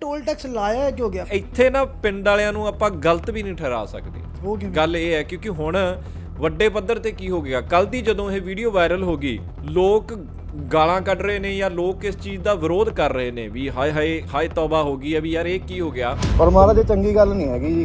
Toll tax ਲਾਇਆ ਕਿਉਂ ਗਿਆ। ਇੱਥੇ ਨਾ ਪਿੰਡ ਵਾਲਿਆਂ ਨੂੰ ਆਪਾਂ ਗਲਤ ਵੀ ਨਹੀਂ ਠਹਿਰਾ ਸਕਦੇ। ਗੱਲ ਇਹ ਹੈ ਕਿਉਂਕਿ ਹੁਣ ਵੱਡੇ ਪੱਧਰ ਤੇ ਕੀ ਹੋ ਗਿਆ? ਕੱਲ ਦੀ ਜਦੋਂ ਇਹ ਵੀਡੀਓ ਵਾਇਰਲ ਹੋ ਗਈ ਲੋਕ ਗਾਲਾਂ ਕੱਢ ਰਹੇ ਨੇ ਜਾਂ ਲੋਕ ਇਸ ਚੀਜ਼ ਦਾ ਵਿਰੋਧ ਕਰ ਰਹੇ ਨੇ ਵੀ ਹਾਏ ਹਾਏ ਹਾਏ ਤੌਬਾ ਹੋ ਗਈ ਹੈ ਵੀ ਯਾਰ ਇਹ ਕੀ ਹੋ ਗਿਆ? ਪਰ ਮਹਾਰਾਜ ਇਹ ਚੰਗੀ ਗੱਲ ਨਹੀਂ ਹੈਗੀ ਜੀ।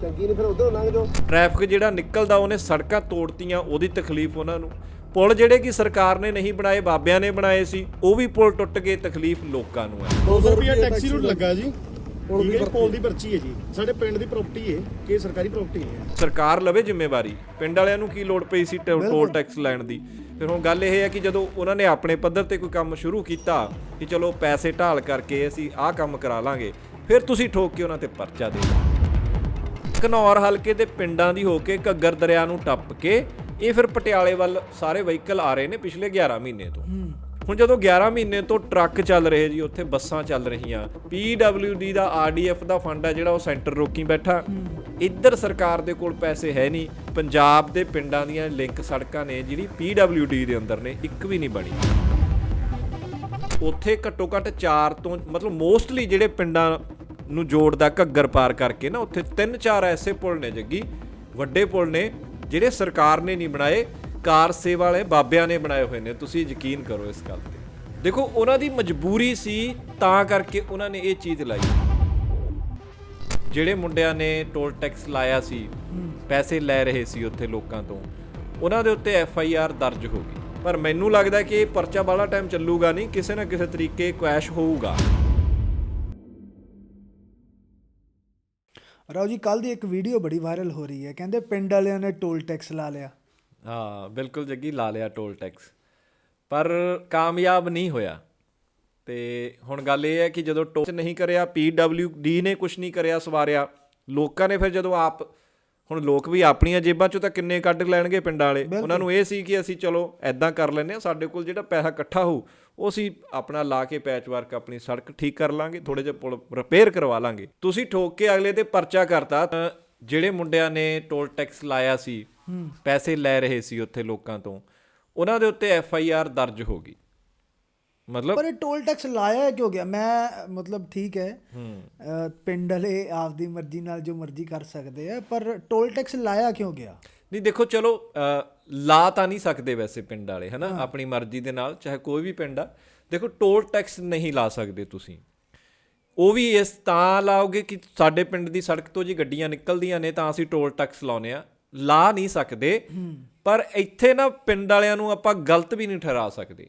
ਚੰਗੀ ਨਹੀਂ ਫਿਰ ਉਧਰੋਂ ਲੰਘ ਜਾਓ। ਟ੍ਰੈਫਿਕ ਜਿਹੜਾ ਨਿਕਲਦਾ ਉਹਨੇ ਸੜਕਾਂ ਤੋੜਤੀਆਂ ਉਹਦੀ ਤਕਲੀਫ ਉਹਨਾਂ ਨੂੰ। ਪੁਲ ਜਿਹੜੇ ਕਿ ਸਰਕਾਰ ਨੇ ਨਹੀਂ ਬਣਾਏ ਬਾਬਿਆਂ ਨੇ ਬਣਾਏ ਸੀ ਉਹ ਵੀ ਪੁਲ ਟੁੱਟ ਗਏ ਤਕਲੀਫ ਲੋਕਾਂ ਨੂੰ ਹੈ। 200 ਰੁਪਏ ਟੈਕਸੀ ਰੂਟ ਲੱਗਾ ਜੀ। ਠੀਕ ਹੈ ਜੀ, ਪੋਲ ਦੀ ਪਰਚੀ ਹੈ ਜੀ। ਸਾਡੇ ਪਿੰਡ ਦੀ ਪ੍ਰਾਪਰਟੀ ਹੈ ਕਿ ਇਹ ਸਰਕਾਰੀ ਪ੍ਰਾਪਰਟੀ ਹੈ। ਸਰਕਾਰ ਲਵੇ ਜ਼ਿੰਮੇਵਾਰੀ। ਪਿੰਡ ਵਾਲਿਆਂ ਨੂੰ ਕੀ ਲੋੜ ਪਈ ਸੀ ਟੋਲ ਟੈਕਸ ਲੈਣ ਦੀ? ਫਿਰ ਹੁਣ ਗੱਲ ਇਹ ਹੈ ਕਿ ਜਦੋਂ ਉਹਨਾਂ ਨੇ ਆਪਣੇ ਪੱਧਰ ਤੇ ਕੋਈ ਕੰਮ ਸ਼ੁਰੂ ਕੀਤਾ ਕਿ ਚਲੋ ਪੈਸੇ ਢਾਲ ਕਰਕੇ ਅਸੀਂ ਆਹ ਕੰਮ ਕਰਾ ਲਾਂਗੇ ਫਿਰ ਤੁਸੀਂ ਠੋਕ ਕੇ ਉਹਨਾਂ ਤੇ ਪਰਚਾ ਦੇ ਦਿਓ। ਘਨੌਰ ਹਲਕੇ ਦੇ ਪਿੰਡਾਂ ਦੀ ਹੋ ਕੇ ਘੱਗਰ ਦਰਿਆ ਨੂੰ ਟੱਪ ਕੇ ਇਹ ਫਿਰ ਪਟਿਆਲੇ ਵੱਲ ਸਾਰੇ ਵਹੀਕਲ ਆ ਰਹੇ ਨੇ ਪਿਛਲੇ 11 ਮਹੀਨੇ ਤੋਂ। ਹੁਣ ਜਦੋਂ 11 ਮਹੀਨੇ ਤੋਂ ਟਰੱਕ ਚੱਲ ਰਹੇ ਜੀ ਉੱਥੇ ਬੱਸਾਂ ਚੱਲ ਰਹੀਆਂ। PWD ਦਾ RDF ਦਾ ਫੰਡ ਆ ਜਿਹੜਾ ਉਹ ਸੈਂਟਰ ਰੋਕੀ ਬੈਠਾ। ਇੱਧਰ ਸਰਕਾਰ ਦੇ ਕੋਲ ਪੈਸੇ ਹੈ ਨਹੀਂ। ਪੰਜਾਬ ਦੇ ਪਿੰਡਾਂ ਦੀਆਂ ਲਿੰਕ ਸੜਕਾਂ ਨੇ ਜਿਹੜੀ PWD ਦੇ ਅੰਦਰ ਨੇ ਇੱਕ ਵੀ ਨਹੀਂ ਬਣੀ। ਉੱਥੇ ਘੱਟੋ ਘੱਟ 4 ਤੋਂ ਮਤਲਬ ਮੋਸਟਲੀ ਜਿਹੜੇ ਪਿੰਡਾਂ ਨੂੰ ਜੋੜਦਾ ਘੱਗਰ ਪਾਰ ਕਰਕੇ ਨਾ ਉੱਥੇ 3-4 ਐਸੇ ਪੁਲ ਨੇ ਜੱਗੀ। ਵੱਡੇ ਪੁਲ ਨੇ ਜਿਹੜੇ ਸਰਕਾਰ ਨੇ ਨਹੀਂ ਬਣਾਏ, ਕਾਰ ਸੇਵਾ ਵਾਲੇ ਬਾਬਿਆਂ ਨੇ ਬਣਾਏ ਹੋਏ ਨੇ। ਤੁਸੀਂ ਯਕੀਨ ਕਰੋ ਇਸ ਗੱਲ ਤੇ। ਦੇਖੋ, ਉਹਨਾਂ ਦੀ ਮਜਬੂਰੀ ਸੀ, ਤਾਂ ਕਰਕੇ ਉਹਨਾਂ ਨੇ ਇਹ ਚੀਜ਼ ਲਾਈ। ਜਿਹੜੇ ਮੁੰਡਿਆਂ ਨੇ ਟੋਲ ਟੈਕਸ ਲਾਇਆ ਸੀ, ਪੈਸੇ ਲੈ ਰਹੇ ਸੀ ਉੱਥੇ ਲੋਕਾਂ ਤੋਂ, ਉਹਨਾਂ ਦੇ ਉੱਤੇ ਐਫ ਆਈ ਆਰ ਦਰਜ ਹੋ ਗਈ। ਪਰ ਮੈਨੂੰ ਲੱਗਦਾ ਕਿ ਇਹ ਪਰਚਾ ਵਾਲਾ ਟਾਈਮ ਚੱਲੂਗਾ ਨਹੀਂ, ਕਿਸੇ ਨਾ ਕਿਸੇ ਤਰੀਕੇ ਕੁਐਸ਼ ਹੋਊਗਾ। ਰਾਓ ਜੀ ਕੱਲ ਦੀ ਇੱਕ ਵੀਡੀਓ ਬੜੀ ਵਾਇਰਲ ਹੋ ਰਹੀ ਹੈ। ਕਹਿੰਦੇ ਪਿੰਡ ਵਾਲਿਆਂ ਨੇ ਟੋਲ ਟੈਕਸ ਲਾ ਲਿਆ। ਹਾਂ, ਬਿਲਕੁਲ ਜੱਗੀ, ਲਾ ਲਿਆ ਟੋਲ ਟੈਕਸ ਪਰ ਕਾਮਯਾਬ ਨਹੀਂ ਹੋਇਆ। ਤੇ ਹੁਣ ਗੱਲ ਇਹ ਹੈ ਕਿ ਜਦੋਂ ਟੋਲ ਨਹੀਂ ਕਰਿਆ ਡੀ ਨੇ ਕੁਝ ਨਹੀਂ ਕਰਿਆ, ਸਵਾਰਿਆ। ਲੋਕਾਂ ਨੇ ਫਿਰ ਜਦੋਂ ਆਪ ਹੁਣ ਲੋਕ ਵੀ ਆਪਣੀਆਂ ਜੇਬਾਂ ਚੋਂ ਤਾਂ ਕਿੰਨੇ ਕੱਢ ਲੈਣਗੇ ਪਿੰਡਾਂ ਵਾਲੇ? ਉਹਨਾਂ ਨੂੰ ਇਹ ਸੀ ਕਿ ਅਸੀਂ ਚਲੋ ਐਦਾਂ ਕਰ ਲੈਨੇ ਆ ਸਾਡੇ ਕੋਲ ਜਿਹੜਾ ਪੈਸਾ ਇਕੱਠਾ ਹੋਊ ਉਹ ਅਸੀਂ ਆਪਣਾ ਲਾ ਕੇ ਪੈਚ ਵਰਕ ਆਪਣੀ ਸੜਕ ਠੀਕ ਕਰ ਲਾਂਗੇ ਥੋੜੇ ਜਿਹਾ ਪੁਲ ਰਿਪੇਅਰ ਕਰਵਾ ਲਾਂਗੇ। ਤੁਸੀਂ ਠੋਕ ਕੇ ਅਗਲੇ ਤੇ ਪਰਚਾ ਕਰਤਾ ਜਿਹੜੇ ਮੁੰਡਿਆਂ ਨੇ ਟੋਲ ਟੈਕਸ ਲਾਇਆ ਸੀ ਪੈਸੇ ਲੈ ਰਹੇ ਸੀ ਉੱਥੇ ਲੋਕਾਂ ਤੋਂ ਉਹਨਾਂ ਦੇ ਉੱਤੇ ਐਫ ਆਈ ਆਰ ਦਰਜ ਹੋ ਗਈ। ਮਤਲਬ ਪਰ ਇਹ ਟੋਲ ਟੈਕਸ ਲਾਇਆ ਕਿਉਂ ਗਿਆ? ਮੈਂ ਮਤਲਬ ਠੀਕ ਹੈ। ਪਿੰਡ ਵਾਲੇ ਆਪਦੀ ਮਰਜ਼ੀ ਨਾਲ ਜੋ ਮਰਜ਼ੀ ਕਰ ਸਕਦੇ ਆ ਪਰ ਟੋਲ ਟੈਕਸ ਲਾਇਆ ਕਿਉਂ ਗਿਆ? ਨਹੀਂ ਦੇਖੋ ਚਲੋ ਲਾ ਤਾਂ ਨਹੀਂ ਸਕਦੇ ਵੈਸੇ ਪਿੰਡ ਵਾਲੇ ਹਨਾ? ਆਪਣੀ ਮਰਜ਼ੀ ਦੇ ਨਾਲ ਚਾਹੇ ਕੋਈ ਵੀ ਪਿੰਡ ਆ। ਦੇਖੋ ਟੋਲ ਟੈਕਸ ਨਹੀਂ ਲਾ ਸਕਦੇ ਤੁਸੀਂ। ਉਹ ਵੀ ਇਸ ਤਾਂ ਲਾਓਗੇ ਕਿ ਸਾਡੇ ਪਿੰਡ ਦੀ ਸੜਕ ਤੋਂ ਜੀ ਗੱਡੀਆਂ ਨਿਕਲਦੀਆਂ ਨੇ ਤਾਂ ਅਸੀਂ ਟੋਲ ਟੈਕਸ ਲਾਉਨੇ ਆ। ਲਾ ਨਹੀਂ ਸਕਦੇ। ਪਰ ਇੱਥੇ ਨਾ ਪਿੰਡ ਵਾਲਿਆਂ ਨੂੰ ਆਪਾਂ ਗਲਤ ਵੀ ਨਹੀਂ ਠਹਿਰਾ ਸਕਦੇ।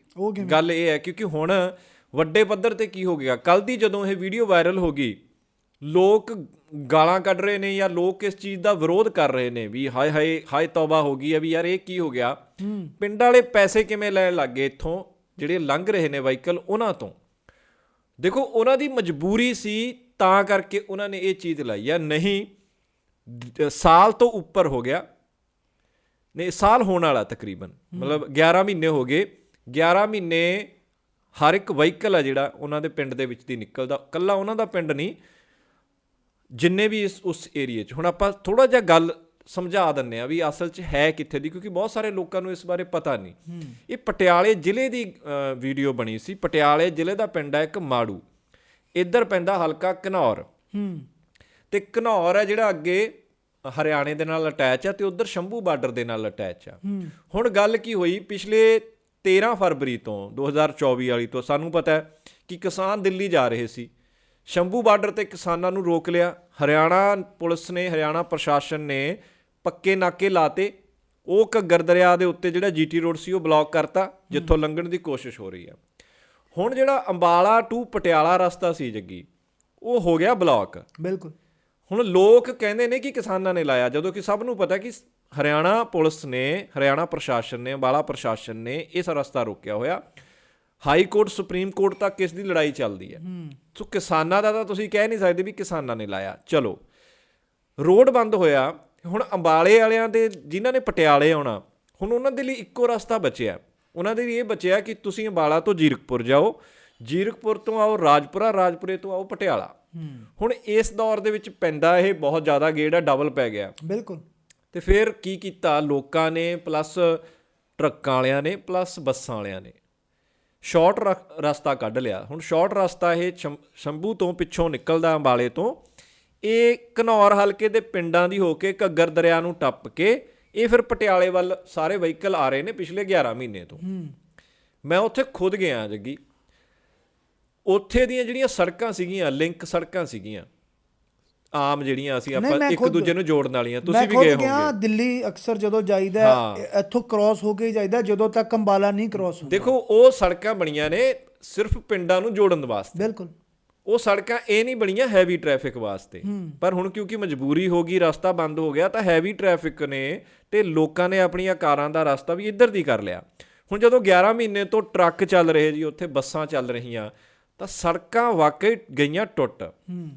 ਗੱਲ ਇਹ ਹੈ ਕਿਉਂਕਿ ਹੁਣ ਵੱਡੇ ਪੱਧਰ ਤੇ ਕੀ ਹੋ ਗਿਆ? ਕੱਲ ਦੀ ਜਦੋਂ ਇਹ ਵੀਡੀਓ ਵਾਇਰਲ ਹੋ ਗਈ ਲੋਕ ਗਾਲਾਂ ਕੱਢ ਰਹੇ ਨੇ ਜਾਂ ਲੋਕ ਇਸ ਚੀਜ਼ ਦਾ ਵਿਰੋਧ ਕਰ ਰਹੇ ਨੇ ਵੀ ਹਾਏ ਹਾਏ ਹਾਏ ਤੌਬਾ ਹੋ ਗਈ ਹੈ ਵੀ ਯਾਰ ਇਹ ਕੀ ਹੋ ਗਿਆ? ਪਿੰਡ ਵਾਲੇ ਪੈਸੇ ਕਿਵੇਂ ਲੈਣ ਲੱਗੇ ਇੱਥੋਂ? ਜਿਹੜੇ ਲੰਘ ਰਹੇ ਨੇ ਵਾਹੀਕਲ ਉਹਨਾਂ ਤੋਂ। ਦੇਖੋ ਉਹਨਾਂ ਦੀ ਮਜਬੂਰੀ ਸੀ ਤਾਂ ਕਰਕੇ ਉਹਨਾਂ ਨੇ ਇਹ ਚੀਜ਼ ਲਾਈ ਆ ਨਹੀਂ ਸਾਲ ਤੋਂ ਉੱਪਰ ਹੋ ਗਿਆ। ਨਹੀਂ ਸਾਲ ਹੋਣ ਵਾਲਾ ਤਕਰੀਬਨ। ਮਤਲਬ 11 ਮਹੀਨੇ ਹੋ ਗਏ। 11 ਮਹੀਨੇ ਹਰ ਇੱਕ ਵਹੀਕਲ ਆ ਜਿਹੜਾ ਉਹਨਾਂ ਦੇ ਪਿੰਡ ਦੇ ਵਿੱਚ ਦੀ ਨਿਕਲਦਾ। ਕੱਲਾ ਉਹਨਾਂ ਦਾ ਪਿੰਡ ਨਹੀਂ ਜਿੰਨੇ ਵੀ ਇਸ ਉਸ ਏਰੀਏ 'ਚ। ਹੁਣ ਆਪਾਂ ਥੋੜਾ ਜਿਹਾ ਗੱਲ ਸਮਝਾ ਦਿੰਨੇ ਆ ਵੀ ਅਸਲ 'ਚ ਹੈ ਕਿੱਥੇ ਦੀ ਕਿਉਂਕਿ ਬਹੁਤ ਸਾਰੇ ਲੋਕਾਂ ਨੂੰ ਇਸ ਬਾਰੇ ਪਤਾ ਨਹੀਂ। ਇਹ ਪਟਿਆਲੇ ਜ਼ਿਲ੍ਹੇ ਦੀ ਵੀਡੀਓ ਬਣੀ ਸੀ। ਪਟਿਆਲੇ ਜ਼ਿਲ੍ਹੇ ਦਾ ਪਿੰਡ ਹੈ ਇੱਕ ਮਾੜੂ। ਇੱਧਰ ਪੈਂਦਾ ਹਲਕਾ ਘਨੌਰ। ਹੂੰ। ਤੇ ਘਨੌਰ ਹੈ ਜਿਹੜਾ ਅੱਗੇ ਹਰਿਆਣੇ ਦੇ ਨਾਲ ਅਟੈਚ ਆ ਤੇ ਉਧਰ ਸ਼ੰਭੂ ਬਾਰਡਰ ਦੇ ਨਾਲ ਅਟੈਚ ਆ। ਹੁਣ ਗੱਲ ਕੀ ਹੋਈ? ਪਿਛਲੇ 13 ਫਰਵਰੀ ਤੋਂ 2024 ਵਾਲੀ ਤੋਂ ਸਾਨੂੰ ਪਤਾ ਹੈ ਕਿ ਕਿਸਾਨ ਦਿੱਲੀ ਜਾ ਰਹੇ ਸੀ। ਸ਼ੰਭੂ ਬਾਰਡਰ ਤੇ ਕਿਸਾਨਾਂ ਨੂੰ ਰੋਕ ਲਿਆ। ਹਰਿਆਣਾ ਪੁਲਿਸ ਨੇ ਹਰਿਆਣਾ ਪ੍ਰਸ਼ਾਸਨ ਨੇ ਪੱਕੇ ਨਾਕੇ ਲਾਤੇ। ਉਹ ਘੱਗਰ ਦਰਿਆ ਦੇ ਉੱਤੇ ਜਿਹੜਾ ਜੀਟੀ ਰੋਡ ਸੀ ਉਹ ਬਲੌਕ ਕਰਤਾ ਜਿੱਥੋਂ ਲੰਘਣ ਦੀ ਕੋਸ਼ਿਸ਼ ਹੋ ਰਹੀ ਆ। ਹੁਣ ਜਿਹੜਾ ਅੰਬਾਲਾ ਟੂ ਪਟਿਆਲਾ ਰਸਤਾ ਸੀ ਜੱਗੀ ਉਹ ਹੋ ਗਿਆ ਬਲੌਕ। ਬਿਲਕੁਲ। ਹੁਣ ਲੋਕ ਕਹਿੰਦੇ ਨੇ ਕਿ ਕਿਸਾਨਾਂ ਨੇ ਲਾਇਆ ਜਦੋਂ ਕਿ ਸਭ ਨੂੰ ਪਤਾ ਕਿ ਹਰਿਆਣਾ ਪੁਲਿਸ ਨੇ ਹਰਿਆਣਾ ਪ੍ਰਸ਼ਾਸਨ ਨੇ ਅੰਬਾਲਾ ਪ੍ਰਸ਼ਾਸਨ ਨੇ ਇਸ ਰਸਤਾ ਰੋਕਿਆ ਹੋਇਆ। ਹਾਈ ਕੋਰਟ ਸੁਪਰੀਮ ਕੋਰਟ ਤੱਕ ਇਸ ਦੀ ਲੜਾਈ ਚੱਲਦੀ ਹੈ। ਸੋ ਕਿਸਾਨਾਂ ਦਾ ਤਾਂ ਤੁਸੀਂ ਕਹਿ ਨਹੀਂ ਸਕਦੇ ਵੀ ਕਿਸਾਨਾਂ ਨੇ ਲਾਇਆ। ਚਲੋ ਰੋਡ ਬੰਦ ਹੋਇਆ। ਹੁਣ ਅੰਬਾਲੇ ਵਾਲਿਆਂ ਦੇ ਜਿਨ੍ਹਾਂ ਨੇ ਪਟਿਆਲੇ ਆਉਣਾ ਹੁਣ ਉਹਨਾਂ ਦੇ ਲਈ ਇੱਕੋ ਰਸਤਾ ਬਚਿਆ। ਉਹਨਾਂ ਦੇ ਲਈ ਇਹ ਬਚਿਆ ਕਿ ਤੁਸੀਂ ਅੰਬਾਲਾ ਤੋਂ ਜੀਰਕਪੁਰ ਜਾਓ। ਜੀਰਕਪੁਰ ਤੋਂ ਆਓ ਰਾਜਪੁਰਾ ਰਾਜਪੁਰੇ ਤੋਂ ਆਓ ਪਟਿਆਲਾ। ਹੁਣ ਇਸ ਦੌਰ ਦੇ ਵਿੱਚ ਪੈਂਦਾ ਇਹ ਬਹੁਤ ਜ਼ਿਆਦਾ ਗੇੜ ਆ ਡਬਲ ਪੈ ਗਿਆ। ਬਿਲਕੁਲ। ਤੇ ਫਿਰ ਕੀ ਕੀਤਾ? ਲੋਕਾਂ ਨੇ ਪਲੱਸ ਟਰੱਕਾਂ ਵਾਲਿਆਂ ਨੇ ਪਲੱਸ ਬੱਸਾਂ ਵਾਲਿਆਂ ਨੇ। ਸ਼ਾਰਟ ਰਸਤਾ ਕੱਢ ਲਿਆ। ਹੁਣ ਸ਼ਾਰਟ ਰਸਤਾ ਇਹ ਸ਼ੰਭੂ ਤੋਂ ਪਿੱਛੋਂ ਨਿਕਲਦਾ ਅੰਬਾਲੇ ਤੋਂ। ਇਹ ਘਨੌਰ ਹਲਕੇ ਦੇ ਪਿੰਡਾਂ ਦੀ ਹੋ ਕੇ ਘੱਗਰ ਦਰਿਆ ਨੂੰ ਟੱਪ ਕੇ ਇਹ ਫਿਰ ਪਟਿਆਲੇ ਵੱਲ ਸਾਰੇ ਵਹੀਕਲ ਆ ਰਹੇ ਨੇ ਪਿਛਲੇ 11 ਮਹੀਨੇ ਤੋਂ। ਮੈਂ ਉੱਥੇ ਖੁਦ ਗਿਆ ਜੱਗੀ। ਉੱਥੇ ਦੀਆਂ ਜਿਹੜੀਆਂ ਸੜਕਾਂ ਸੀਗੀਆਂ ਲਿੰਕ ਸੜਕਾਂ ਸੀਗੀਆਂ ਆਮ ਜਿਹੜੀਆਂ ਅਸੀਂ ਆਪਾਂ ਮੈਂ ਇੱਕ ਦੂਜੇ ਨੂੰ ਜੋੜਨ ਵਾਲੀਆਂ ਮੈਂ ਤੁਸੀਂ ਵੀ ਗਏ ਗਿਆ ਹੋਵੋਗੇ। ਦਿੱਲੀ ਅਕਸਰ ਜਦੋਂ ਜਾਈਦਾ ਇੱਥੋਂ ਕ੍ਰਾਸ ਹੋ ਕੇ ਹੀ ਜਾਈਦਾ ਜਦੋਂ ਤੱਕ ਅੰਬਾਲਾ ਨਹੀਂ ਕ੍ਰਾਸ ਹੁੰਦਾ। ਦੇਖੋ ਉਹ ਸੜਕਾਂ ਬਣੀਆਂ ਨੇ ਸਿਰਫ ਪਿੰਡਾਂ ਨੂੰ ਜੋੜਨ ਵਾਸਤੇ। ਬਿਲਕੁਲ। ਉਹ ਸੜਕਾਂ ਇਹ ਨਹੀਂ ਬਣੀਆਂ ਹੈਵੀ ਟ੍ਰੈਫਿਕ ਵਾਸਤੇ। ਪਰ ਹੁਣ ਕਿਉਂਕਿ ਮਜਬੂਰੀ ਹੋ ਗਈ ਰਸਤਾ ਬੰਦ ਹੋ ਗਿਆ ਤਾਂ ਹੈਵੀ ਟ੍ਰੈਫਿਕ ਨੇ ਤੇ ਲੋਕਾਂ ਨੇ ਆਪਣੀਆਂ ਕਾਰਾਂ ਦਾ ਰਸਤਾ ਵੀ ਇੱਧਰ ਦੀ ਕਰ ਲਿਆ। ਹੁਣ ਜਦੋਂ 11 ਮਹੀਨੇ ਤੋਂ ਟਰੱਕ ਚੱਲ ਰਹੇ ਜੀ ਉੱਥੇ ਬੱਸਾਂ ਚੱਲ ਰਹੀਆਂ ਤਾਂ ਸੜਕਾਂ ਵਾਕਈ ਗਈਆਂ ਟੁੱਟ। ਹੂੰ।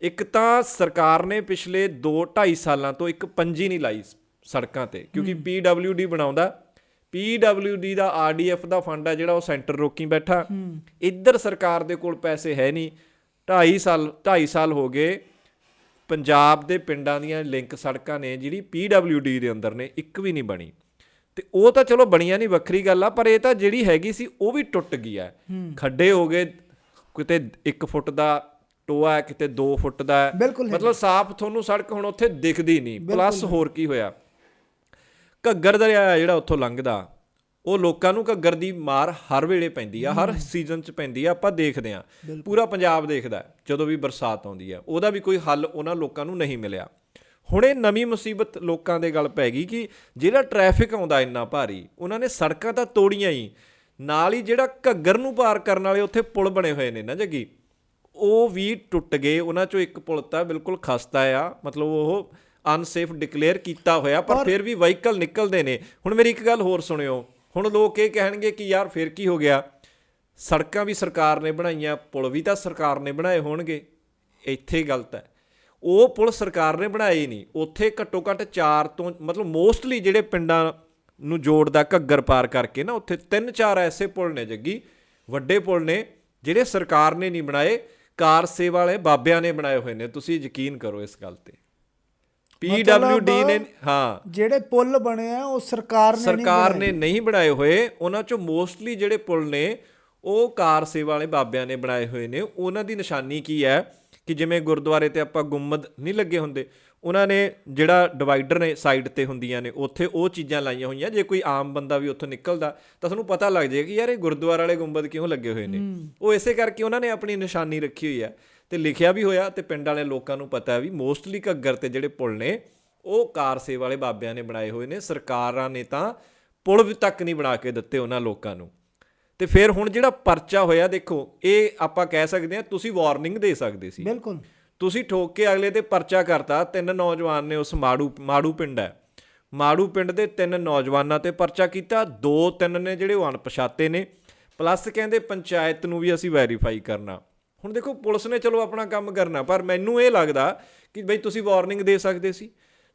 ਇੱਕ ਤਾਂ ਸਰਕਾਰ ਨੇ ਪਿਛਲੇ 2 2.5 ਸਾਲਾਂ ਤੋਂ ਇੱਕ ਪੰਜੀ ਨਹੀਂ ਲਾਈ ਸੜਕਾਂ ਤੇ ਕਿਉਂਕਿ PWD ਬਣਾਉਂਦਾ। PWD ਦਾ RDF ਦਾ ਫੰਡ ਆ ਜਿਹੜਾ ਉਹ ਸੈਂਟਰ ਰੋਕੀ ਬੈਠਾ। ਇੱਧਰ ਸਰਕਾਰ ਦੇ ਕੋਲ ਪੈਸੇ ਹੈ ਨਹੀਂ। 2.5 ਸਾਲ 2.5 ਸਾਲ ਹੋ ਗਏ। ਪੰਜਾਬ ਦੇ ਪਿੰਡਾਂ ਦੀਆਂ ਲਿੰਕ ਸੜਕਾਂ ਨੇ ਜਿਹੜੀ PWD ਦੇ ਅੰਦਰ ਨੇ ਇੱਕ ਵੀ ਨਹੀਂ ਬਣੀ। ਤੇ ਉਹ ਤਾਂ ਚਲੋ ਬਣੀਆਂ ਨਹੀਂ ਵੱਖਰੀ ਗੱਲ ਆ ਪਰ ਇਹ ਤਾਂ ਜਿਹੜੀ ਹੈਗੀ ਸੀ ਉਹ ਵੀ ਟੁੱਟ ਗਈ ਆ। ਖੱਡੇ ਹੋ ਗਏ ਕਿਤੇ 1 ਫੁੱਟ ਦਾ ਟੋਆ ਹੈ ਕਿਤੇ 2 ਫੁੱਟ ਦਾ ਹੈ। ਮਤਲਬ ਸਾਫ਼ ਤੁਹਾਨੂੰ ਸੜਕ ਹੁਣ ਉੱਥੇ ਦਿਖਦੀ ਨਹੀਂ। ਪਲੱਸ ਹੋਰ ਕੀ ਹੋਇਆ? ਘੱਗਰ ਦਰਿਆ ਹੈ ਜਿਹੜਾ ਉੱਥੋਂ ਲੰਘਦਾ। ਉਹ ਲੋਕਾਂ ਨੂੰ ਘੱਗਰ ਦੀ ਮਾਰ ਹਰ ਵੇਲੇ ਪੈਂਦੀ ਆ ਹਰ ਸੀਜ਼ਨ 'ਚ ਪੈਂਦੀ ਆ ਆਪਾਂ ਦੇਖਦੇ ਆ ਪੂਰਾ ਪੰਜਾਬ ਦੇਖਦਾ ਜਦੋਂ ਵੀ ਬਰਸਾਤ ਆਉਂਦੀ ਆ। ਉਹਦਾ ਵੀ ਕੋਈ ਹੱਲ ਉਹਨਾਂ ਲੋਕਾਂ ਨੂੰ ਨਹੀਂ ਮਿਲਿਆ। ਹੁਣ ਇਹ ਨਵੀਂ ਮੁਸੀਬਤ ਲੋਕਾਂ ਦੇ ਗੱਲ ਪੈ ਗਈ ਕਿ ਜਿਹੜਾ ਟ੍ਰੈਫਿਕ ਆਉਂਦਾ ਇੰਨਾ ਭਾਰੀ ਉਹਨਾਂ ਨੇ ਸੜਕਾਂ ਤਾਂ ਤੋੜੀਆਂ ਹੀ। ਨਾਲ ਹੀ ਜਿਹੜਾ ਘੱਗਰ ਨੂੰ ਪਾਰ ਕਰਨ ਵਾਲੇ ਉੱਥੇ ਪੁਲ ਬਣੇ ਹੋਏ ਨੇ ਨਾ ਜੱਗੀ ਉਹ ਵੀ ਟੁੱਟ ਗਏ ਉਹਨਾਂ ਚੋਂ ਇੱਕ ਪੁਲ ਤਾਂ ਬਿਲਕੁਲ ਖਸਤਾ ਆ ਮਤਲਬ ਉਹ ਅਨਸੇਫ ਡਿਕਲੇਅਰ ਕੀਤਾ ਹੋਇਆ ਪਰ ਫਿਰ ਵੀ ਵਹੀਕਲ ਨਿਕਲਦੇ ਨੇ। ਹੁਣ ਮੇਰੀ ਇੱਕ ਗੱਲ ਹੋਰ ਸੁਣਿਓ ਹੁਣ ਲੋਕ ਇਹ ਕਹਿਣਗੇ ਕਿ ਯਾਰ ਫਿਰ ਕੀ ਹੋ ਗਿਆ? ਸੜਕਾਂ ਵੀ ਸਰਕਾਰ ਨੇ ਬਣਾਈਆਂ ਪੁਲ ਵੀ ਤਾਂ ਸਰਕਾਰ ਨੇ ਬਣਾਏ ਹੋਣਗੇ ਇੱਥੇ ਗਲਤ ਹੈ। ਉਹ ਪੁਲ ਸਰਕਾਰ ਨੇ ਬਣਾਏ ਨਹੀਂ ਉੱਥੇ ਘੱਟੋ ਘੱਟ 4 ਤੋਂ ਮਤਲਬ ਮੋਸਟਲੀ ਜਿਹੜੇ ਪਿੰਡਾਂ ਨੂੰ ਜੋੜਦਾ ਘੱਗਰ ਪਾਰ ਕਰਕੇ ਨਾ ਉੱਥੇ ਤਿੰਨ ਚਾਰ ਐਸੇ ਪੁਲ ਨੇ ਜੱਗੀ ਵੱਡੇ ਪੁਲ ਨੇ ਜਿਹੜੇ ਸਰਕਾਰ ਨੇ ਨਹੀਂ ਬਣਾਏ ਕਾਰ ਸੇਵਾ ਵਾਲੇ ਬਾਬਿਆਂ ਨੇ ਬਣਾਏ ਹੋਏ ਨੇ। ਤੁਸੀਂ ਯਕੀਨ ਕਰੋ ਇਸ ਗੱਲ ਤੇ। PWD ਨੇ ਹਾਂ। ਜਿਹੜੇ ਪੁੱਲ ਬਣੇ ਆ ਉਹ ਸਰਕਾਰ ਨੇ ਨਹੀਂ ਸਰਕਾਰ। ਨੇ ਨਹੀਂ ਬਣਾਏ ਹੋਏ। ਉਹਨਾਂ ਚੋਂ ਮੋਸਟਲੀ ਜਿਹੜੇ ਪੁਲ ਨੇ ਉਹ ਕਾਰ ਸੇਵਾ ਵਾਲੇ ਬਾਬਿਆਂ ਨੇ ਬਣਾਏ ਹੋਏ ਨੇ। ਉਹਨਾਂ ਦੀ ਨਿਸ਼ਾਨੀ ਕੀ ਹੈ ਕਿ ਜਿਵੇਂ ਗੁਰਦੁਆਰੇ ਤੇ ਆਪਾਂ ਗੁੰਮਦ ਨਹੀਂ ਲੱਗੇ ਹੁੰਦੇ ਉਹਨਾਂ ਨੇ ਜਿਹੜਾ ਡਿਵਾਈਡਰ ਨੇ ਸਾਈਡ ਤੇ ਹੁੰਦੀਆਂ ਨੇ ਉੱਥੇ ਉਹ ਚੀਜ਼ਾਂ ਲਾਈਆਂ ਹੋਈਆਂ ਜੇ ਕੋਈ ਆਮ ਬੰਦਾ ਵੀ ਉੱਥੋਂ ਨਿਕਲਦਾ ਤਾਂ ਤੁਹਾਨੂੰ ਪਤਾ ਲੱਗ ਜਾਏਗਾ ਕਿ ਯਾਰ ਇਹ ਗੁਰਦੁਆਰਾ ਵਾਲੇ ਗੁੰਬਦ ਕਿਉਂ ਲੱਗੇ ਹੋਏ ਨੇ। ਉਹ ਇਸੇ ਕਰਕੇ ਉਹਨਾਂ ਨੇ ਆਪਣੀ ਨਿਸ਼ਾਨੀ ਰੱਖੀ ਹੋਈ ਹੈ ਤੇ ਲਿਖਿਆ ਵੀ ਹੋਇਆ ਤੇ ਪਿੰਡ ਵਾਲੇ ਲੋਕਾਂ ਨੂੰ ਪਤਾ ਹੈ ਵੀ ਮੋਸਟਲੀ ਘੱਗਰ ਤੇ ਜਿਹੜੇ ਪੁਲ ਨੇ ਉਹ ਕਾਰ ਸੇਵਾ ਵਾਲੇ ਬਾਬਿਆਂ ਨੇ ਬਣਾਏ ਹੋਏ ਨੇ ਸਰਕਾਰਾਂ ਨੇ ਤਾਂ ਪੁਲ ਵੀ ਤੱਕ ਨਹੀਂ ਬਣਾ ਕੇ ਦਿੱਤੇ ਉਹਨਾਂ ਲੋਕਾਂ ਨੂੰ। ਤੇ ਫਿਰ ਹੁਣ ਜਿਹੜਾ ਪਰਚਾ ਹੋਇਆ ਦੇਖੋ ਇਹ ਆਪਾਂ ਕਹਿ ਸਕਦੇ ਹਾਂ ਤੁਸੀਂ ਵਾਰਨਿੰਗ ਦੇ ਸਕਦੇ ਸੀ। ਬਿਲਕੁਲ। ਤੁਸੀਂ ਠੋਕ ਕੇ ਅਗਲੇ ਤੇ ਪਰਚਾ ਕਰਤਾ ਤਿੰਨ ਨੌਜਵਾਨ ਨੇ ਉਸ ਮਾੜੂ ਮਾੜੂ ਪਿੰਡ ਹੈ। ਮਾੜੂ ਪਿੰਡ ਦੇ ਤਿੰਨ ਨੌਜਵਾਨਾਂ ਤੇ ਪਰਚਾ ਕੀਤਾ ਦੋ ਤਿੰਨ ਨੇ ਜਿਹੜੇ ਉਹ ਅਣਪਛਾਤੇ ਨੇ। ਪਲੱਸ ਕਹਿੰਦੇ ਪੰਚਾਇਤ ਨੂੰ ਵੀ ਅਸੀਂ ਵੈਰੀਫਾਈ ਕਰਨਾ। ਹੁਣ ਦੇਖੋ ਪੁਲਿਸ ਨੇ ਚਲੋ ਆਪਣਾ ਕੰਮ ਕਰਨਾ ਪਰ ਮੈਨੂੰ ਇਹ ਲੱਗਦਾ ਕਿ ਬਈ ਤੁਸੀਂ ਵਾਰਨਿੰਗ ਦੇ ਸਕਦੇ ਸੀ।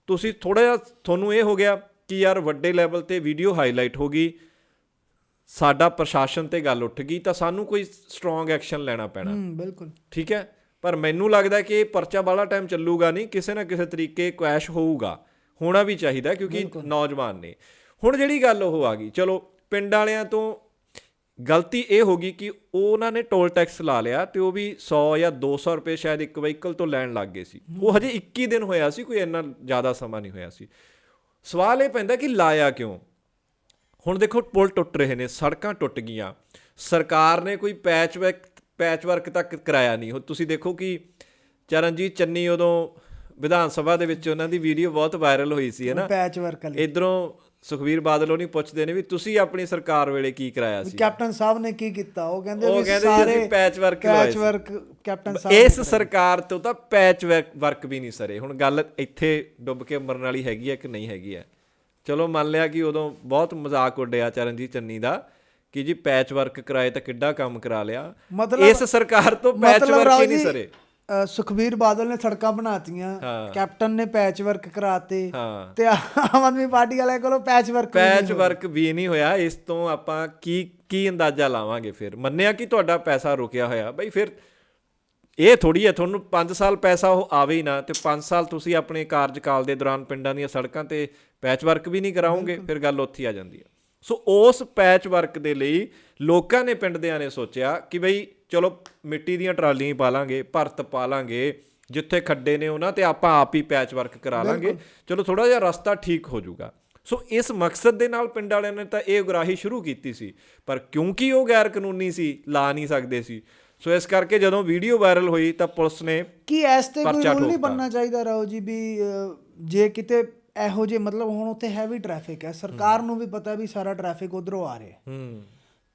ਤੁਸੀਂ ਥੋੜਾ ਜਿਹਾ ਤੁਹਾਨੂੰ ਇਹ ਹੋ ਗਿਆ ਕਿ ਯਾਰ ਵੱਡੇ ਲੈਵਲ ਤੇ ਵੀਡੀਓ ਹਾਈਲਾਈਟ ਹੋ ਗਈ। ਸਾਡਾ ਪ੍ਰਸ਼ਾਸਨ ਤੇ ਗੱਲ ਉੱਠ ਗਈ ਤਾਂ ਸਾਨੂੰ ਕੋਈ ਸਟਰੋਂਗ ਐਕਸ਼ਨ ਲੈਣਾ ਪੈਣਾ। ਹੂੰ ਬਿਲਕੁਲ। ਠੀਕ ਹੈ? ਪਰ ਮੈਨੂੰ ਲੱਗਦਾ ਕਿ ਇਹ ਪਰਚਾ ਬਾਲਾ ਟਾਈਮ ਚੱਲੂਗਾ ਨਹੀਂ ਕਿਸੇ ਨਾ ਕਿਸੇ ਤਰੀਕੇ ਕੁਐਸ਼ ਹੋਊਗਾ। ਹੋਣਾ ਵੀ ਚਾਹੀਦਾ ਕਿਉਂਕਿ ਨੌਜਵਾਨ ਨੇ। ਹੁਣ ਜਿਹੜੀ ਗੱਲ ਉਹ ਆ ਗਈ ਚਲੋ ਪਿੰਡ ਵਾਲਿਆਂ ਤੋਂ ਗਲਤੀ ਇਹ ਹੋ ਗਈ ਕਿ ਉਹਨਾਂ ਨੇ ਟੋਲ ਟੈਕਸ ਲਾ ਲਿਆ ਤੇ ਉਹ ਵੀ 100 ਜਾਂ 200 ਰੁਪਏ ਸ਼ਾਇਦ ਇੱਕ ਵਹੀਕਲ ਤੋਂ ਲੈਣ ਲੱਗ ਗਏ ਸੀ। ਉਹ ਹਜੇ 21 ਦਿਨ ਹੋਇਆ ਸੀ ਕੋਈ ਇੰਨਾ ਜ਼ਿਆਦਾ ਸਮਾਂ ਨਹੀਂ ਹੋਇਆ ਸੀ। ਸਵਾਲ ਇਹ ਪੈਂਦਾ ਕਿ ਲਾਇਆ ਕਿਉਂ? ਹੁਣ ਦੇਖੋ ਪੁਲ ਟੁੱਟ ਰਹੇ ਨੇ ਸੜਕਾਂ ਟੁੱਟ ਗਈਆਂ। ਸਰਕਾਰ ਨੇ ਕੋਈ ਪੈਚ ਵਰਕ ਪੈਚ ਵਰਕ ਤੱਕ ਕਰਾਇਆ ਨਹੀਂ। ਹੁਣ ਤੁਸੀਂ ਦੇਖੋ ਕਿ ਚਰਨਜੀਤ ਚੰਨੀ ਉਦੋਂ ਵਿਧਾਨ ਸਭਾ ਦੇ ਵਿੱਚ ਉਹਨਾਂ ਦੀ ਵੀਡੀਓ ਬਹੁਤ ਵਾਇਰਲ ਹੋਈ ਸੀ ਹੈ ਨਾ? ਪੈਚ ਵਰਕ ਵਾਲੀ। ਇਧਰੋਂ ਸੁਖਵੀਰ ਬਾਦਲ ਉਹ ਨਹੀਂ ਪੁੱਛਦੇ ਨੇ ਵੀ ਤੁਸੀਂ ਆਪਣੀ ਸਰਕਾਰ ਵੇਲੇ ਕੀ ਕਰਾਇਆ ਸੀ? ਕੈਪਟਨ ਸਾਹਿਬ ਨੇ ਕੀ ਕੀਤਾ? ਉਹ ਕਹਿੰਦੇ ਉਹ ਵੀ ਕਹਿੰਦੇ ਜੀ ਅਸੀਂ ਸਾਰੇ patch work patch. Work captain sahib ਇਸ ਸਰਕਾਰ ਤੋਂ ਤਾਂ ਪੈਚ ਵਰਕ ਵੀ ਨਹੀਂ ਸਰੇ। ਹੁਣ ਗੱਲ ਇੱਥੇ ਡੁੱਬ ਕੇ ਮਰਨ ਵਾਲੀ ਹੈਗੀ ਹੈ ਕਿ ਨਹੀਂ ਹੈਗੀ ਹੈ? ਚਲੋ ਮੰਨ ਲਿਆ ਕਿ ਉਦੋਂ ਬਹੁਤ ਮਜ਼ਾਕ ਉੱਡਿਆ ਚਰਨਜੀਤ ਚੰਨੀ ਦਾ। ਕਿ ਜੀ ਪੈਚ ਵਰਕ ਕਰਾਏ ਤਾਂ ਕਿੱਡਾ ਕੰਮ ਕਰਾ ਲਿਆ। ਮਤਲਬ- ਇਸ ਸਰਕਾਰ ਤੋਂ ਪੈਚ ਵਰਕ ਹੀ ਨਹੀਂ ਸਰੇ। ਸੁਖਬੀਰ ਬਾਦਲ ਨੇ ਸੜਕਾਂ ਬਣਾਤੀਆਂ। ਕੈਪਟਨ ਨੇ ਪੈਚ ਵਰਕ ਕਰਾਤੇ ਤੇ ਆਮ ਆਦਮੀ ਪਾਰਟੀ ਵਾਲੇ ਕੋਲੋਂ ਪੈਚ ਵਰਕ ਪੈਚ ਵਰਕ ਵੀ ਨਹੀਂ ਹੋਇਆ। ਇਸ ਤੋਂ ਆਪਾਂ ਕੀ ਕੀ ਅੰਦਾਜ਼ਾ ਲਾਵਾਂਗੇ ਫਿਰ? ਮੰਨਿਆ ਕਿ ਤੁਹਾਡਾ ਪੈਸਾ ਰੁਕਿਆ ਹੋਇਆ? ਬਈ ਫਿਰ ਇਹ ਥੋੜੀ ਹੈ ਤੁਹਾਨੂੰ 5 ਸਾਲ ਪੈਸਾ ਉਹ ਆਵੇ ਹੀ ਨਾ ਤੇ 5 ਸਾਲ ਤੁਸੀਂ ਆਪਣੇ ਕਾਰਜਕਾਲ ਦੇ ਦੌਰਾਨ ਪਿੰਡਾਂ ਦੀਆਂ ਸੜਕਾਂ ਤੇ ਪੈਚ ਵਰਕ ਵੀ ਨਹੀਂ ਕਰਾਉਂਗੇ ਫਿਰ ਗੱਲ ਉੱਥੇ ਆ ਜਾਂਦੀ ਹੈ। ਸੋ ਉਸ ਪੈਚ ਵਰਕ ਦੇ ਲਈ ਲੋਕਾਂ ਨੇ ਪਿੰਡ ਦਿਆਂ ਨੇ ਸੋਚਿਆ ਕਿ ਬਈ ਚਲੋ ਮਿੱਟੀ ਦੀਆਂ ਟਰਾਲੀਆਂ ਹੀ ਪਾ ਲਾਂਗੇ ਭਰਤ ਪਾ ਲਾਂਗੇ ਜਿੱਥੇ ਖੱਡੇ ਨੇ ਉਹਨਾਂ ਤੇ ਆਪਾਂ ਆਪ ਹੀ ਪੈਚ ਵਰਕ ਕਰਾ ਲਾਂਗੇ। ਚਲੋ ਥੋੜਾ ਜਿਹਾ ਰਸਤਾ ਠੀਕ ਹੋ ਜਾਊਗਾ। ਸੋ ਇਸ ਮਕਸਦ ਦੇ ਨਾਲ ਪਿੰਡ ਵਾਲਿਆਂ ਨੇ ਤਾਂ ਇਹ ਉਗਰਾਹੀ ਸ਼ੁਰੂ ਕੀਤੀ ਸੀ ਪਰ ਕਿਉਂਕਿ ਉਹ ਗੈਰ ਕਾਨੂੰਨੀ ਸੀ ਲਾ ਨਹੀਂ ਸਕਦੇ ਸੀ। ਸੋ ਇਸ ਕਰਕੇ ਜਦੋਂ ਵੀਡੀਓ ਵਾਇਰਲ ਹੋਈ ਤਾਂ ਪੁਲਿਸ ਨੇ ਕੀ ਐਸ ਤੇ ਕੋਈ ਰੂਲ ਨਹੀਂ। ਬਣਨਾ ਚਾਹੀਦਾ ਰਾਓ ਜੀ ਵੀ ਜੇ ਕਿਤੇ ਇਹੋ ਜੇ ਮਤਲਬ ਹੁਣ ਉੱਥੇ ਹੈਵੀ ਟ੍ਰੈਫਿਕ ਹੈ। ਸਰਕਾਰ ਨੂੰ ਵੀ ਪਤਾ ਵੀ ਸਾਰਾ ਟ੍ਰੈਫਿਕ ਉਧਰੋਂ ਆ ਰਿਹਾ ਹੈ।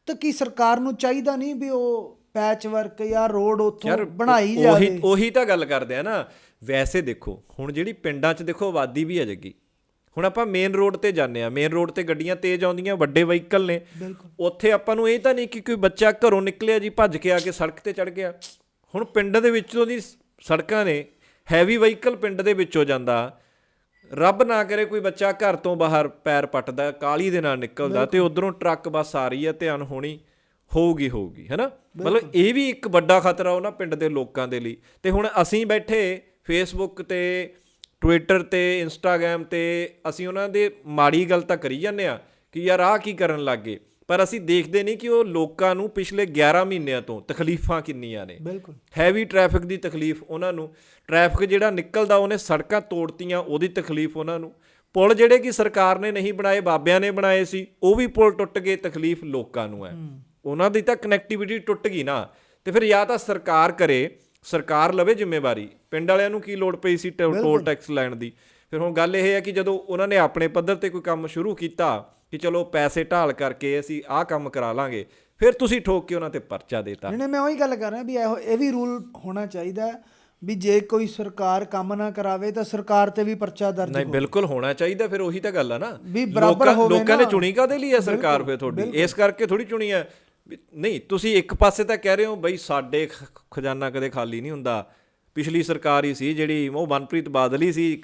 ਤਾਂ ਕੀ ਸਰਕਾਰ ਨੂੰ ਚਾਹੀਦਾ ਨਹੀਂ ਵੀ ਉਹ ਪੈਚ ਵਰਕ ਜਾਂ ਰੋਡ ਉੱਥੋਂ ਬਣਾਈ ਉਹੀ ਜਾਵੇ? ਉਹੀ ਤਾਂ ਗੱਲ ਕਰਦੇ ਆ ਨਾ। ਵੈਸੇ ਦੇਖੋ ਹੁਣ ਜਿਹੜੀ ਪਿੰਡਾਂ 'ਚ ਦੇਖੋ ਆਬਾਦੀ ਵੀ ਹੈ ਜੱਗੀ ਹੁਣ ਆਪਾਂ ਮੇਨ ਰੋਡ ਤੇ ਜਾਂਦੇ ਆ ਮੇਨ ਰੋਡ ਤੇ ਗੱਡੀਆਂ ਤੇਜ਼ ਆਉਂਦੀਆਂ ਵੱਡੇ ਵਹੀਕਲ ਨੇ। ਉੱਥੇ ਆਪਾਂ ਨੂੰ ਇਹ ਤਾਂ ਨਹੀਂ ਕਿ ਕੋਈ ਬੱਚਾ ਘਰੋਂ ਨਿਕਲਿਆ ਜੀ ਭੱਜ ਕੇ ਆ ਕੇ ਸੜਕ ਤੇ ਚੜ ਗਿਆ। ਹੁਣ ਪਿੰਡ ਦੇ ਵਿੱਚੋਂ ਦੀ ਸੜਕਾਂ ਨੇ ਹੈਵੀ ਵਹੀਕਲ ਪਿੰਡ ਦੇ ਵਿੱਚੋਂ ਜਾਂਦਾ। ਰੱਬ ਨਾ ਕਰੇ ਕੋਈ ਬੱਚਾ ਘਰ ਤੋਂ ਬਾਹਰ ਪੈਰ ਪੱਟਦਾ ਕਾਲੀ ਦੇ ਨਾਲ ਨਿਕਲਦਾ ਤੇ ਉਧਰੋਂ ਟਰੱਕ ਬੱਸ ਆ ਰਹੀ ਹੈ ਧਿਆਨ ਹੋਣੀ ਹੋਊਗੀ ਹੋਊਗੀ ਹੈਨਾ? ਮਤਲਬ ਇਹ ਵੀ ਇੱਕ ਵੱਡਾ ਖਤਰਾ ਉਹਨਾਂ ਪਿੰਡ ਦੇ ਲੋਕਾਂ ਦੇ ਲਈ। ਤੇ ਹੁਣ ਅਸੀਂ ਬੈਠੇ ਫੇਸਬੁੱਕ ਤੇ ਟਵਿੱਟਰ ਤੇ ਇੰਸਟਾਗ੍ਰam ਤੇ ਅਸੀਂ ਉਹਨਾਂ ਦੇ ਮਾੜੀ ਗੱਲ ਤਾਂ ਕਰੀ ਜਾਂਦੇ ਆ ਕਿ ਯਾਰ ਆਹ ਕੀ ਕਰਨ ਲੱਗੇ ਪਰ ਅਸੀਂ ਦੇਖਦੇ ਨਹੀਂ ਕਿ ਉਹ ਲੋਕਾਂ ਨੂੰ ਪਿਛਲੇ 11 ਮਹੀਨਿਆਂ ਤੋਂ ਤਕਲੀਫਾਂ ਕਿੰਨੀਆਂ ਨੇ। ਬਿਲਕੁਲ। ਹੈਵੀ ਟ੍ਰੈਫਿਕ ਦੀ ਤਕਲੀਫ ਉਹਨਾਂ ਨੂੰ। ਟ੍ਰੈਫਿਕ ਜਿਹੜਾ ਨਿਕਲਦਾ ਉਹਨੇ ਸੜਕਾਂ ਤੋੜਤੀਆਂ ਉਹਦੀ ਤਕਲੀਫ ਉਹਨਾਂ ਨੂੰ। ਪੁਲ ਜਿਹੜੇ ਕਿ ਸਰਕਾਰ ਨੇ ਨਹੀਂ ਬਣਾਏ ਬਾਬਿਆਂ ਨੇ ਬਣਾਏ ਸੀ ਉਹ ਵੀ ਪੁਲ ਟੁੱਟ ਗਏ ਤਕਲੀਫ ਲੋਕਾਂ ਨੂੰ ਹੈ। ਉਹਨਾਂ ਦੀ ਤਾਂ ਕਨੈਕਟੀਵਿਟੀ ਟੁੱਟ ਗਈ ਨਾ। ਤੇ ਫਿਰ ਜਾਂ ਤਾਂ ਸਰਕਾਰ ਕਰੇ ਸਰਕਾਰ ਲਵੇ ਜ਼ਿੰਮੇਵਾਰੀ। ਪਿੰਡ ਵਾਲਿਆਂ ਨੂੰ ਕੀ ਲੋੜ ਪਈ ਸੀ ਟੋਲ ਟੈਕਸ ਲੈਣ ਦੀ? ਫਿਰ ਹੁਣ ਗੱਲ ਇਹ ਹੈ ਕਿ ਜਦੋਂ ਉਹਨਾਂ ਨੇ ਆਪਣੇ ਪੱਧਰ ਤੇ ਕੋਈ ਕੰਮ ਸ਼ੁਰੂ ਕੀਤਾ ਕਿ ਚਲੋ ਪੈਸੇ ਢਾਲ ਕਰਕੇ ਅਸੀਂ ਆਹ ਕੰਮ ਕਰਾ ਲਾਂਗੇ ਫਿਰ ਤੁਸੀਂ ਠੋਕ ਕੇ ਉਹਨਾਂ ਤੇ ਪਰਚਾ ਦੇਤਾ। ਨਹੀਂ ਮੈਂ ਉਹੀ ਗੱਲ ਕਰ ਰਿਹਾ ਵੀ ਇਹੋ ਇਹ ਵੀ ਰੂਲ ਹੋਣਾ ਚਾਹੀਦਾ ਵੀ ਜੇ ਕੋਈ ਸਰਕਾਰ ਕੰਮ ਨਾ ਕਰਾਵੇ ਤਾਂ ਸਰਕਾਰ ਤੇ ਵੀ ਪਰਚਾ ਦਰਜ ਨਹੀਂ ਬਿਲਕੁਲ ਹੋਣਾ ਚਾਹੀਦਾ ਫਿਰ ਉਹੀ ਤਾਂ ਗੱਲ ਆ ਨਾ। ਵੀ ਬਰਾਬਰ ਹੋਵੇ ਲੋਕਾਂ ਨੇ। ਚੁਣੀ ਕਾਦੇ ਲਈ ਹੈ ਸਰਕਾਰ ਫਿਰ ਤੁਹਾਡੀ? ਇਸ ਕਰਕੇ ਥੋੜੀ ਚੁਣੀ ਹੈ ਨਹੀਂ ਤੁਸੀਂ ਇੱਕ ਪਾਸੇ ਤਾਂ ਕਹਿ ਰਹੇ ਹੋ ਬਈ ਸਾਡੇ ਖਜ਼ਾਨਾ ਕਦੇ ਖਾਲੀ ਨਹੀਂ ਹੁੰਦਾ। ਪਿਛਲੀ ਸਰਕਾਰ ਹੀ ਸੀ ਜਿਹੜੀ ਉਹ ਮਨਪ੍ਰੀਤ ਬਾਦਲ ਹੀ ਸੀ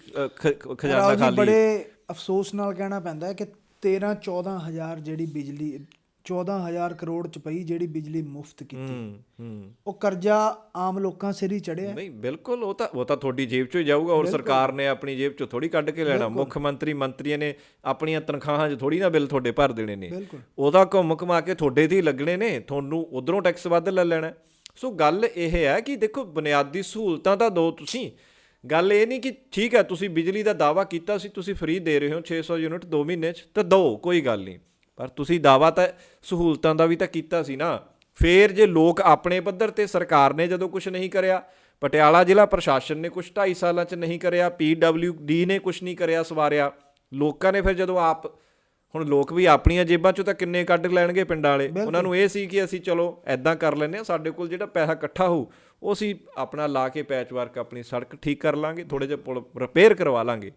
ਖਜ਼ਾਨਾ ਖਾਲੀ। ਬੜੇ ਅਫਸੋਸ ਨਾਲ ਕਹਿਣਾ ਪੈਂਦਾ ਹੈ ਕਿ 13 14000 ਜਿਹੜੀ ਬਿਜਲੀ 14000 ਕਰੋੜ ਚ ਪਈ ਜਿਹੜੀ ਬਿਜਲੀ ਮੁਫਤ ਕੀਤੀ। ਹੂੰ ਹੂੰ। ਉਹ ਕਰਜ਼ਾ ਆਮ ਲੋਕਾਂ ਸਿਰ ਹੀ ਚੜਿਆ ਨਹੀਂ ਬਿਲਕੁਲ ਉਹ ਤਾਂ ਉਹ ਤਾਂ ਤੁਹਾਡੀ ਜੇਬ ਚੋਂ ਹੀ ਜਾਊਗਾ। ਔਰ ਸਰਕਾਰ ਨੇ ਆਪਣੀ ਜੇਬ ਚੋਂ ਥੋੜੀ ਕੱਢ ਕੇ ਲੈਣਾ। ਮੁੱਖ ਮੰਤਰੀ ਮੰਤਰੀਆਂ ਨੇ ਆਪਣੀਆਂ ਤਨਖਾਹਾਂ 'ਚ ਥੋੜੀ ਨਾ ਬਿੱਲ ਤੁਹਾਡੇ ਭਰ ਦੇਣੇ ਨੇ। ਉਹਦਾ ਘੁੰਮ ਘਮਾ ਕੇ ਤੁਹਾਡੇ ਤੇ ਹੀ ਲੱਗਣੇ ਨੇ। ਤੁਹਾਨੂੰ ਉਧਰੋਂ ਟੈਕਸ ਵੱਧ ਲੈ ਲੈਣਾ। ਸੋ ਗੱਲ ਇਹ ਹੈ ਕਿ ਦੇਖੋ ਬੁਨਿਆਦੀ ਸਹੂਲਤਾਂ ਤਾਂ ਦੋ ਤੁਸੀਂ। ਗੱਲ ਇਹ ਨਹੀਂ ਕਿ ਠੀਕ ਹੈ ਤੁਸੀਂ ਬਿਜਲੀ ਦਾ ਦਾਵਾ ਕੀਤਾ ਸੀ ਤੁਸੀਂ ਫ੍ਰੀ ਦੇ ਰਹੇ ਹੋ 600 ਯੂਨਿਟ 2 ਮਹੀਨੇ 'ਚ ਤਾਂ ਦੋ ਕੋਈ ਗੱਲ ਨਹੀਂ। ਪਰ ਤੁਸੀਂ ਦਾਵਾ ਤਾਂ ਸਹੂਲਤਾਂ ਦਾ ਵੀ ਤਾਂ ਕੀਤਾ ਸੀ ਨਾ। ਫੇਰ ਜੇ ਲੋਕ ਆਪਣੇ ਪੱਧਰ ਤੇ ਸਰਕਾਰ ਨੇ ਜਦੋਂ ਕੁਝ ਨਹੀਂ ਕਰਿਆ ਪਟਿਆਲਾ ਜ਼ਿਲ੍ਹਾ ਪ੍ਰਸ਼ਾਸਨ ਨੇ ਕੁਝ 2.5 ਸਾਲਾਂ 'ਚ ਨਹੀਂ ਕਰਿਆ ਡੀ ਨੇ ਕੁਝ ਨਹੀਂ ਕਰਿਆ ਸਵਾਰਿਆ ਲੋਕਾਂ ਨੇ ਫਿਰ ਜਦੋਂ ਆਪ ਹੁਣ ਲੋਕ ਵੀ ਆਪਣੀਆਂ ਜੇਬਾਂ 'ਚੋਂ ਤਾਂ ਕਿੰਨੇ ਕੱਢ ਲੈਣਗੇ ਪਿੰਡਾਂ ਵਾਲੇ? ਉਹਨਾਂ ਨੂੰ ਇਹ ਸੀ ਕਿ ਅਸੀਂ ਚਲੋ ਐਦਾਂ ਕਰ ਲੈਨੇ ਆ ਸਾਡੇ ਕੋਲ ਜਿਹੜਾ ਪੈਸਾ ਇਕੱਠਾ ਹੋਊ ਉਹ ਅਸੀਂ ਆਪਣਾ ਲਾ ਕੇ ਪੈਚ ਵਰਕ ਆਪਣੀ ਸੜਕ ਠੀਕ ਕਰ ਲਾਂਗੇ ਥੋੜੇ ਜਿਹਾ ਪੁਲ ਰਿਪੇਅਰ ਕਰਵਾ ਲਾਂਗੇ।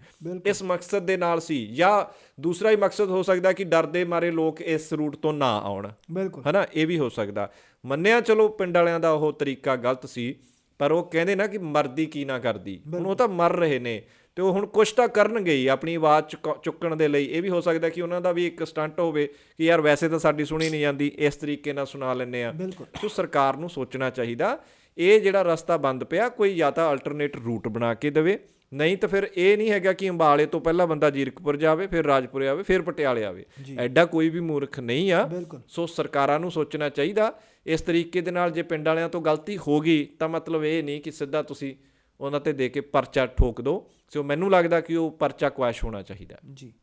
ਇਸ ਮਕਸਦ ਦੇ ਨਾਲ ਸੀ ਜਾਂ ਦੂਸਰਾ ਹੀ ਮਕਸਦ ਹੋ ਸਕਦਾ ਕਿ ਡਰਦੇ ਮਾਰੇ ਲੋਕ ਇਸ ਰੂਟ ਤੋਂ ਨਾ ਆਉਣ। ਬਿਲਕੁਲ। ਹਨਾ ਇਹ ਵੀ ਹੋ ਸਕਦਾ। ਮੰਨਿਆ ਚਲੋ ਪਿੰਡ ਵਾਲਿਆਂ ਦਾ ਉਹ ਤਰੀਕਾ ਗਲਤ ਸੀ ਪਰ ਉਹ ਕਹਿੰਦੇ ਨਾ ਕਿ ਮਰਦੀ ਕੀ ਨਾ ਕਰਦੀ। ਹੁਣ ਉਹ ਤਾਂ ਮਰ ਰਹੇ ਨੇ ਤੇ ਉਹ ਹੁਣ ਕੁਛ ਤਾਂ ਕਰਨਗੇ ਹੀ ਆਪਣੀ ਆਵਾਜ਼ ਚੁੱਕ- ਚੁੱਕਣ ਦੇ ਲਈ। ਇਹ ਵੀ ਹੋ ਸਕਦਾ ਕਿ ਉਹਨਾਂ ਦਾ ਵੀ ਇੱਕ ਸਟੰਟ ਹੋਵੇ ਕਿ ਯਾਰ ਵੈਸੇ ਤਾਂ ਸਾਡੀ ਸੁਣੀ ਨਹੀਂ ਜਾਂਦੀ ਇਸ ਤਰੀਕੇ ਨਾਲ ਸੁਣਾ ਲੈਂਦੇ ਆ। ਸੋ ਸਰਕਾਰ ਨੂੰ ਸੋਚਣਾ ਚਾਹੀਦਾ ਇਹ ਜਿਹੜਾ ਰਸਤਾ ਬੰਦ ਪਿਆ ਕੋਈ ਜਾਂ ਤਾਂ ਅਲਟਰਨੇਟ ਰੂਟ ਬਣਾ ਕੇ ਦੇਵੇ। ਨਹੀਂ ਤਾਂ ਫਿਰ ਇਹ ਨਹੀਂ ਹੈਗਾ ਕਿ ਅੰਬਾਲੇ ਤੋਂ ਪਹਿਲਾਂ ਬੰਦਾ ਜੀਰਕਪੁਰ ਜਾਵੇ ਫਿਰ ਰਾਜਪੁਰੇ ਆਵੇ ਫਿਰ ਪਟਿਆਲੇ ਆਵੇ। ਐਡਾ ਕੋਈ ਵੀ ਮੂਰਖ ਨਹੀਂ ਆ। ਸੋ ਸਰਕਾਰਾਂ ਨੂੰ ਸੋਚਣਾ ਚਾਹੀਦਾ। ਇਸ ਤਰੀਕੇ ਦੇ ਨਾਲ ਜੇ ਪਿੰਡ ਵਾਲਿਆਂ ਤੋਂ ਗਲਤੀ ਹੋ ਗਈ ਤਾਂ ਮਤਲਬ ਇਹ ਨਹੀਂ ਕਿ ਸਿੱਧਾ ਤੁਸੀਂ ਉਹਨਾਂ ਤੇ ਦੇ ਕੇ ਪਰਚਾ ਠੋਕ ਦਿਓ। ਸੋ ਮੈਨੂੰ ਲੱਗਦਾ ਕਿ ਉਹ ਪਰਚਾ ਕੁਐਸ਼ ਹੋਣਾ ਚਾਹੀਦਾ। ਜੀ।